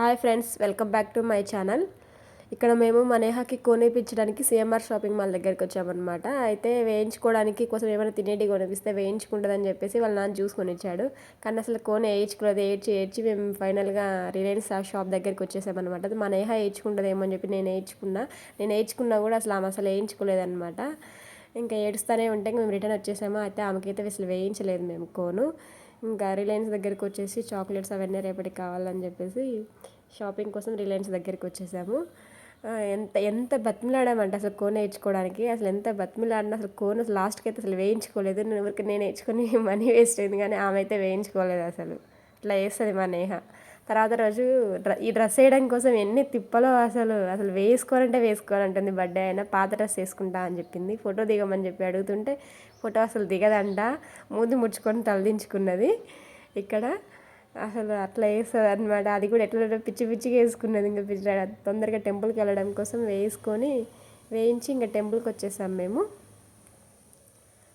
Hi friends welcome back to my channel. ఇక్కడ మేము మనేహాకి కొనిపించడానికి సిఎంఆర్ షాపింగ్ మాల్ దగ్గరికి వచ్చామన్నమాట. అయితే వేయించుకోవడానికి కోసం ఏమైనా తినేటి కొనిపిస్తే వేయించుకుంటుందని చెప్పేసి వాళ్ళ నాన్న జ్యూస్ కొనిచ్చాడు. కానీ అసలు కోన్ వేయించుకోలేదు ఏడ్చి ఏడ్చి మేము ఫైనల్గా రిలయన్స్ ఆ షాప్ దగ్గరికి వచ్చేసామన్నమాట. అది మనేహా వేయించుకుంటుందేమో అని చెప్పి నేను వేయించుకున్నా. నేను వేయించుకున్నా కూడా అసలు ఆమె అసలు వేయించుకోలేదన్నమాట. ఇంకా ఏడుస్తూనే ఉంటే మేము రిటర్న్ వచ్చేసాము. అయితే ఆమెకైతే అసలు వేయించలేదు మేము కోను. ఇంకా రిలయన్స్ దగ్గరికి వచ్చేసి చాక్లెట్స్ అవన్నీ రేపటికి కావాలని చెప్పేసి షాపింగ్ కోసం రిలయన్స్ దగ్గరికి వచ్చేసాము. ఎంత ఎంత బతిమిలాడామంటే అసలు కోన్ వేయించుకోవడానికి అసలు ఎంత బతిమిలాడినా అసలు కోన్ అసలు లాస్ట్కి అయితే అసలు వేయించుకోలేదు. నేను ఊరికే నేను వేయించుకొని మనీ వేస్ట్ అయింది కానీ ఆమె అయితే వేయించుకోలేదు అసలు. ఇట్లా వేస్తుంది మా నేహ. తర్వాత రోజు డ్ర ఈ డ్రెస్ వేయడం కోసం ఎన్ని తిప్పలో అసలు అసలు వేసుకోవాలంటే వేసుకోవాలంటుంది. బర్త్డే అయినా పాత డ్రెస్ వేసుకుంటా అని చెప్పింది. ఫోటో దిగమని చెప్పి అడుగుతుంటే ఫోటో అసలు దిగదంట. మూది ముడుచుకొని తలదించుకున్నది. ఇక్కడ అసలు అట్లా వేస్తుంది అనమాట అది కూడా ఎట్లా పిచ్చి పిచ్చిగా వేసుకున్నది ఇంకా పిచ్చి తొందరగా టెంపుల్కి వెళ్ళడం కోసం వేసుకొని వేయించి ఇంకా టెంపుల్కి వచ్చేసాం మేము.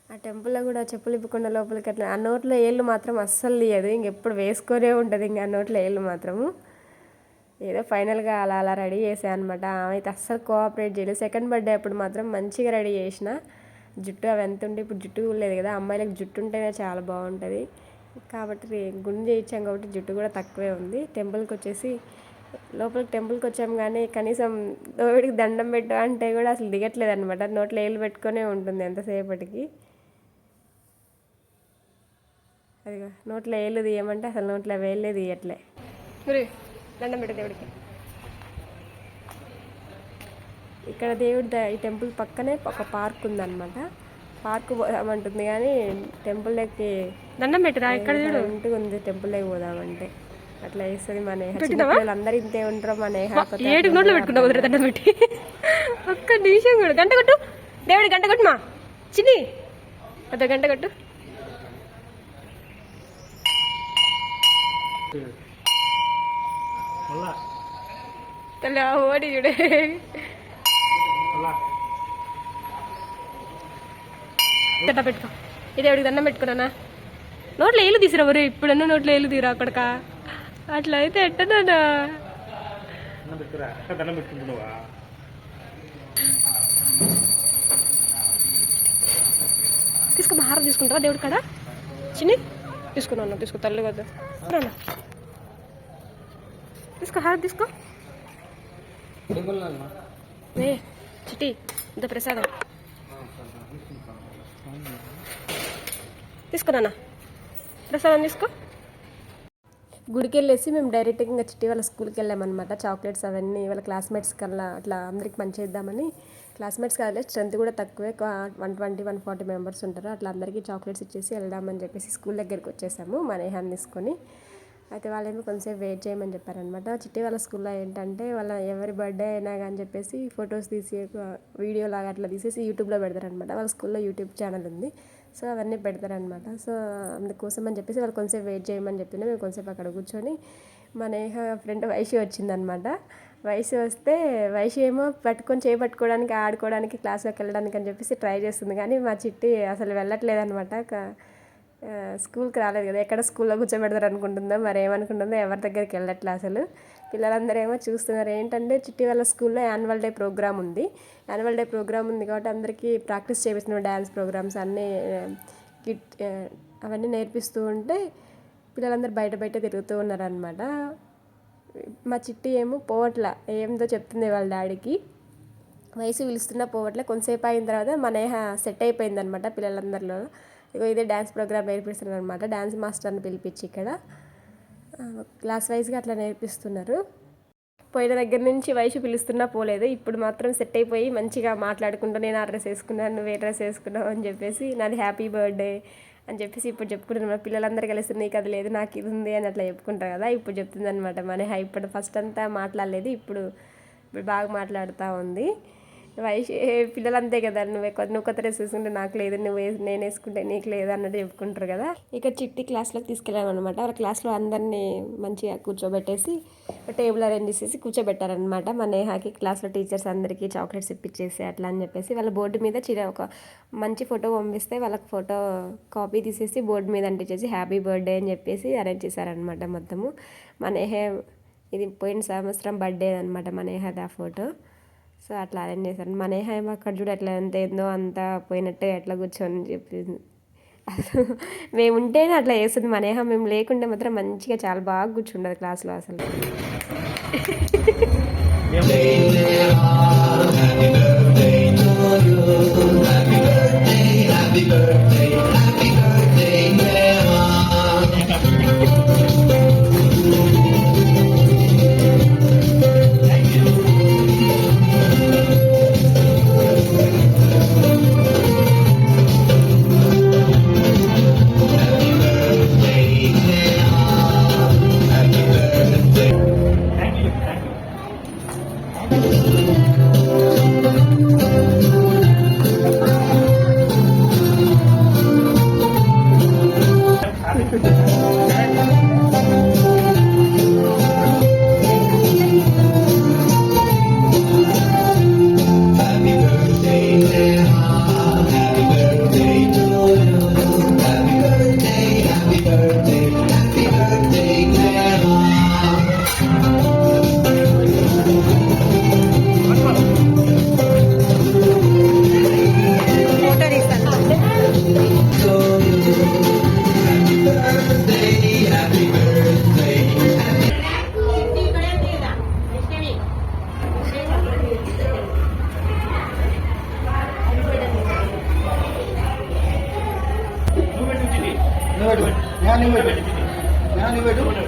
ఆ టెంపుల్లో కూడా చెప్పులు ఇప్పకుండా లోపలికి అట్లా ఆ నోట్లో ఏళ్ళు మాత్రం అస్సలు తీయదు. ఇంకెప్పుడు వేసుకొనే ఉంటుంది ఇంకా ఆ నోట్లో ఏళ్ళు మాత్రము. ఏదో ఫైనల్గా అలా అలా రెడీ చేసాను అనమాట ఆమె అయితే అస్సలు కోఆపరేట్ చేయలేదు. సెకండ్ బర్త్డే అప్పుడు మాత్రం మంచిగా రెడీ చేసిన. జుట్టు అవి ఎంత ఉంటే ఇప్పుడు జుట్టు కూడా లేదు కదా అమ్మాయిలకు జుట్టు ఉంటేనే చాలా బాగుంటుంది. కాబట్టి గుండు చేయించాం కాబట్టి జుట్టు కూడా తక్కువే ఉంది. టెంపుల్కి వచ్చేసి లోపలికి టెంపుల్కి వచ్చాం కానీ కనీసం దోవిడికి దండం పెట్టు అంటే కూడా అసలు దిగట్లేదు అనమాట నోట్లో ఏళ్ళు పెట్టుకొనే ఉంటుంది ఎంతసేపటికి. అదిగో నోట్లో ఏళ్ళు తీయమంటే అసలు నోట్లో వేళ్ళే తీయట్లే. దండం పెట్టు దేవుడికి. ఇక్కడ దేవుడి ద- ఈ టెంపుల్ పక్కనే ఒక పార్క్ ఉందన్నమాట. పార్క్ పోదామంటుంది కానీ టెంపుల్లోకి దండం పెట్టురా? ఇక్కడ చూడు? ఇంటికి ఉంది టెంపుల్లోకి పోదామంటే. అట్లా వేస్తుంది మా నేహ. అందరూ ఇంతే ఉంటారు మా నేహ కొత్త ఏడు నోట్లో పెట్టుకున్నావు వదిలే దండం పెట్టి. ఒక్క నిమిషం కూడా. గంట కొట్టు. దేవుడి గంట కొట్టు మా చిన్ని. పెద్ద గంట కొట్టు. తల్లి ఆ ఓడి చూడే. దండ పెట్టుకో. ఇది ఎవడికి దండం పెట్టుకున్నానా నోట్లో ఏళ్ళు తీసిరా వరు ఇప్పుడన్నా నోట్లో ఏళ్ళు తీరా అక్కడిక? అట్లా అయితే ఎట్టనా దండం పెట్టుకుంటున్నావా? తీసుకో హారం తీసుకుంటావా దేవుడి కాడ? చిన్ని తీసుకున్నాను తీసుకో తల్లి కదా రానా తీసుకో హారం తీసుకో. ఏ చిట్టి ఇంత ప్రసాదం తీసుకురానా ప్రసాదం తీసుకో గుడికి వెళ్ళేసి మేము డైరెక్ట్గా ఇంకా చిట్టి వాళ్ళ స్కూల్కి వెళ్ళామన్నమాట. చాక్లెట్స్ అవన్నీ వాళ్ళ క్లాస్మేట్స్ కల్లా అట్లా అందరికి పంచేద్దామని క్లాస్మేట్స్ కాదు స్ట్రెంత్ కూడా తక్కువే. One twenty one forty members ఉంటారు. అట్లా అందరికీ చాక్లెట్స్ ఇచ్చేసి వెళ్దామని చెప్పేసి స్కూల్ దగ్గరికి వచ్చేసాము మా నేహాన్ని తీసుకొని. అయితే వాళ్ళేమో కొంచెంసేపు వెయిట్ చేయమని చెప్పారనమాట చిట్టి వాళ్ళ స్కూల్లో ఏంటంటే వాళ్ళ ఎవరి బర్త్డే అయినా కానీ చెప్పేసి ఫొటోస్ తీసి వీడియో లాగా అట్లా తీసేసి యూట్యూబ్లో పెడతారనమాట వాళ్ళ స్కూల్లో యూట్యూబ్ ఛానల్ ఉంది. సో అవన్నీ పెడతారనమాట సో అందుకోసం అని చెప్పేసి వాళ్ళు కొంచెంసేపు వెయిట్ చేయమని చెప్పినా మేము కొంచెంసేపు అక్కడ కూర్చొని మా నేహ ఫ్రెండ్ వైషి వచ్చిందనమాట వయసు వస్తే వయసు ఏమో పట్టుకొని చేపట్టుకోవడానికి ఆడుకోవడానికి క్లాస్లోకి వెళ్ళడానికి అని చెప్పేసి ట్రై చేస్తుంది. కానీ మా చిట్టి అసలు వెళ్ళట్లేదు అనమాట స్కూల్కి రాలేదు కదా ఎక్కడ స్కూల్లో కూర్చోబెడతారు అనుకుంటుందో? మరి ఏమనుకుంటుందో ఎవరి దగ్గరికి వెళ్ళట్లే అసలు. పిల్లలందరూ ఏమో చూస్తున్నారు. ఏంటంటే చిట్టి వాళ్ళ స్కూల్లో యాన్యువల్ డే ప్రోగ్రామ్ ఉంది. యాన్యువల్ డే ప్రోగ్రామ్ ఉంది కాబట్టి అందరికీ ప్రాక్టీస్ చేపిస్తున్న డ్యాన్స్ ప్రోగ్రామ్స్ అన్నీ కిట్ అవన్నీ నేర్పిస్తూ ఉంటే పిల్లలందరూ బయట బయట తిరుగుతూ ఉన్నారనమాట మా చిట్టి ఏమో పోవట్ల ఏందో చెప్తుంది వాళ్ళ డాడీకి. వయసు పిలుస్తున్న పోవట్లే కొంతసేపు అయిన తర్వాత మా సెట్ అయిపోయిందనమాట పిల్లలందరిలో. ఇగో ఇదే డ్యాన్స్ ప్రోగ్రామ్ నేర్పిస్తున్నారు అనమాట డ్యాన్స్ మాస్టర్ని పిలిపించి ఇక్కడ క్లాస్ వైజ్గా అట్లా నేర్పిస్తున్నారు. పోయిన దగ్గర నుంచి వయసు పిలుస్తున్నా పోలేదు. ఇప్పుడు మాత్రం సెట్ అయిపోయి మంచిగా మాట్లాడుకుంటూ నేను ఆ డ్రెస్ వేసుకున్నాను నువ్వు ఏ డ్రెస్ వేసుకున్నావు? అని చెప్పేసి నాది హ్యాపీ బర్త్డే అని చెప్పేసి ఇప్పుడు చెప్పుకుంటున్నాను మా పిల్లలందరూ కలిసి నీకు అది లేదు నాకు ఇది ఉంది అని అట్లా చెప్పుకుంటారు కదా. ఇప్పుడు చెప్తుంది అనమాట మన ఇప్పుడు ఫస్ట్ అంతా మాట్లాడలేదు. ఇప్పుడు ఇప్పుడు బాగా మాట్లాడుతూ ఉంది. వయసు పిల్లలు అంతే కదా నువ్వు ఎక్కువ నువ్వు కొత్త డ్రెస్ వేసుకుంటే నాకు లేదు నువ్వు నేను వేసుకుంటే నీకు లేదు అన్నట్టు చెప్పుకుంటారు కదా. ఇక్కడ చిట్టి క్లాస్లోకి తీసుకెళ్ళామన్నమాట వాళ్ళ క్లాస్లో అందరినీ మంచిగా కూర్చోబెట్టేసి టేబుల్ అరేంజ్ చేసేసి కూర్చోబెట్టారనమాట మా నేహాకి క్లాస్లో టీచర్స్ అందరికీ చాక్లెట్స్ ఇప్పించేసి అట్లా అని చెప్పేసి వాళ్ళ బోర్డు మీద చిర ఒక మంచి ఫోటో పంపిస్తే వాళ్ళకి ఫోటో కాపీ తీసేసి బోర్డు మీద అంటించేసి హ్యాపీ బర్త్డే అని చెప్పేసి అరేంజ్ చేశారనమాట మొత్తము. మా నేహే ఇది పోయిన సంవత్సరం బర్త్డే అనమాట మా నేహది ఆ ఫోటో. సో అట్లా అరేంజ్ చేశారు. మన నేహ అక్కడ చూడు ఎట్లా ఎంత ఏందో అంత పోయినట్టే ఎట్లా కూర్చొని చెప్పింది. అసలు మేము ఉంటేనే అట్లా చేస్తుంది. మా మేము లేకుంటే మాత్రం మంచిగా చాలా బాగా కూర్చుండదు క్లాస్లో అసలు.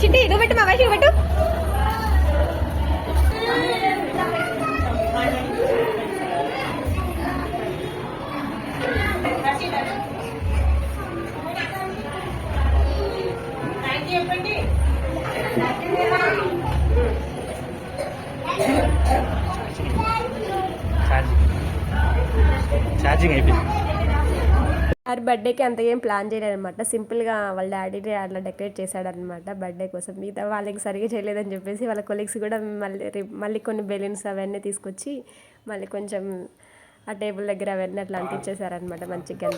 చిట్టి నువ్వు పెట్టు మా వైఫ్ పెట్టు. ఛార్జింగ్ అయిపోయింది. వారి బర్త్డేకి అంత ఏం ప్లాన్ చేయలేదన్నమాట. సింపుల్గా వాళ్ళ డాడీ అట్లా డెకరేట్ చేశాడనమాట బర్త్డే కోసం. మిగతా వాళ్ళకి సరిగా చేయలేదని చెప్పేసి వాళ్ళ కొలీగ్స్ కూడా మళ్ళీ మళ్ళీ కొన్ని బెలూన్స్ అవన్నీ తీసుకొచ్చి మళ్ళీ కొంచెం ఆ టేబుల్ దగ్గర అవన్నీ అట్లా అంటించేశారనమాట మంచిగా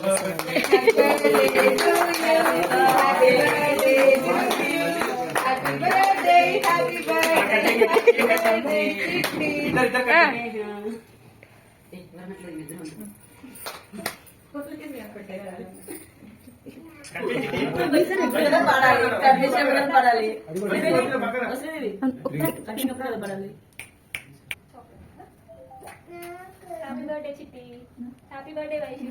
కనిపిస్తుంది happy birthday Chitti happy birthday wife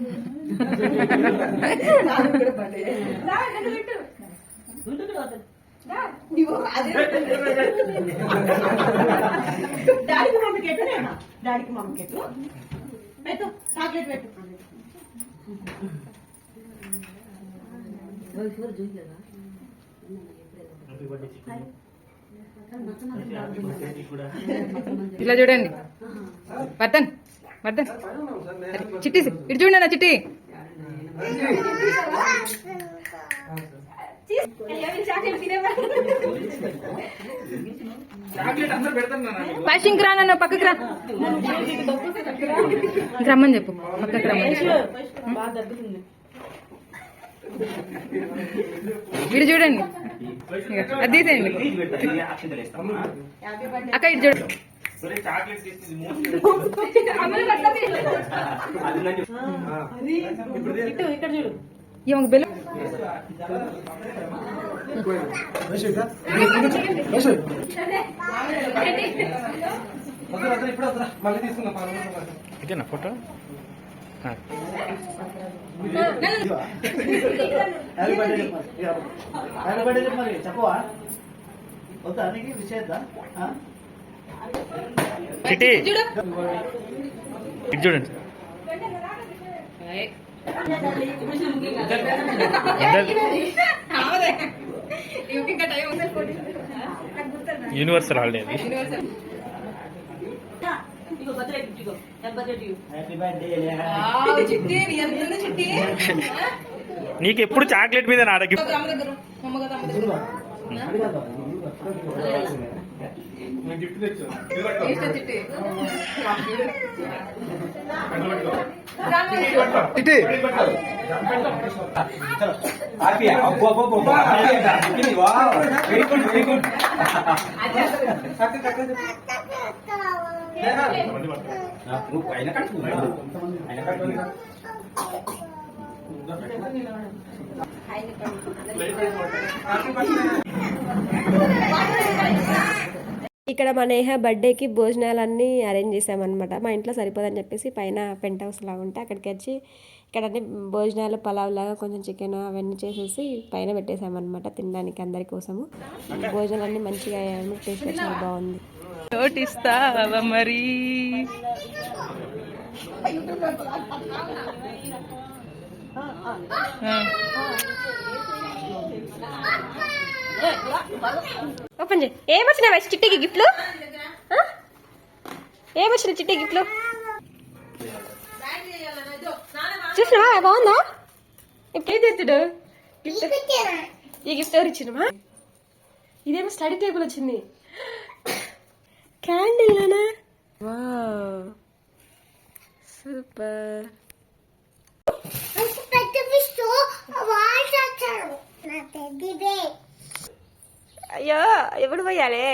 డాడీకి మమ్మకి ఎట్టు డాడీకి మమ్మకి ఎట్టు పెట్టు చాక్లెట్ పెట్టు ఇట్లా చూడండి. వర్ధన్ వర్ధన్ చిట్టి ఇటు చూడండి అన్న చిట్టి. పైసింగ్ రా నన్ను పక్కకి రా. రమ్మని చెప్పు. పక్కకి రమ్మని ఇటు చూడండి. అది తీసేయండి అక్క ఇటు చూడు. చాక్లెట్స్ ఇటు ఇక్కడ చూడు ఈమెకు బెలు ఇదేనా ఫోటో? మరి చెప్పవా వద్దా నీకు విషయద్దా చిట్టి ఇటు చూడండి యూనివర్సల్ హాలిడే అది ఇగో బర్త్డే గిఫ్ట్ ఇగో బర్త్డే టు హ్యాపీ బర్త్డే నీకు ఎప్పుడు చాక్లెట్ మీద నాడకి చిట్టి చిట్టి హ్యాపీ అబ్బో అబ్బో అబ్బో happy wow very good very good నువ్వు పైన ఇక్కడ మా నేహ బర్త్డేకి భోజనాలన్నీ అరేంజ్ చేసామన్నమాట మా ఇంట్లో సరిపోదని చెప్పేసి పైన పెంట్ హౌస్ లాగా ఉంటే అక్కడికి వచ్చి ఇక్కడ అన్ని భోజనాలు పలావ్ లాగా కొంచెం చికెన్ అవన్నీ చేసేసి పైన పెట్టేసామన్నమాట తినడానికి అందరి కోసము. భోజనాలన్నీ మంచిగా టేస్ట్ చాలా బాగుంది. చోటిస్తావా మరి. ఓపెన్ చేయి. చిట్టికి గిఫ్ట్లు? ఆ? ఏమొచ్చినాయి చిట్టి గిఫ్ట్లు? చూసినావా? బాగుందా? ఇప్పుడు ఏం గిఫ్ట్ ఈ గిఫ్ట్ ఎవరు ఇచ్చినమా ఇదేమో స్టడీ టేబుల్ వచ్చింది. క్యాండిల్ నానా సూపర్ అయ్యో ఎప్పుడు పోయాలే?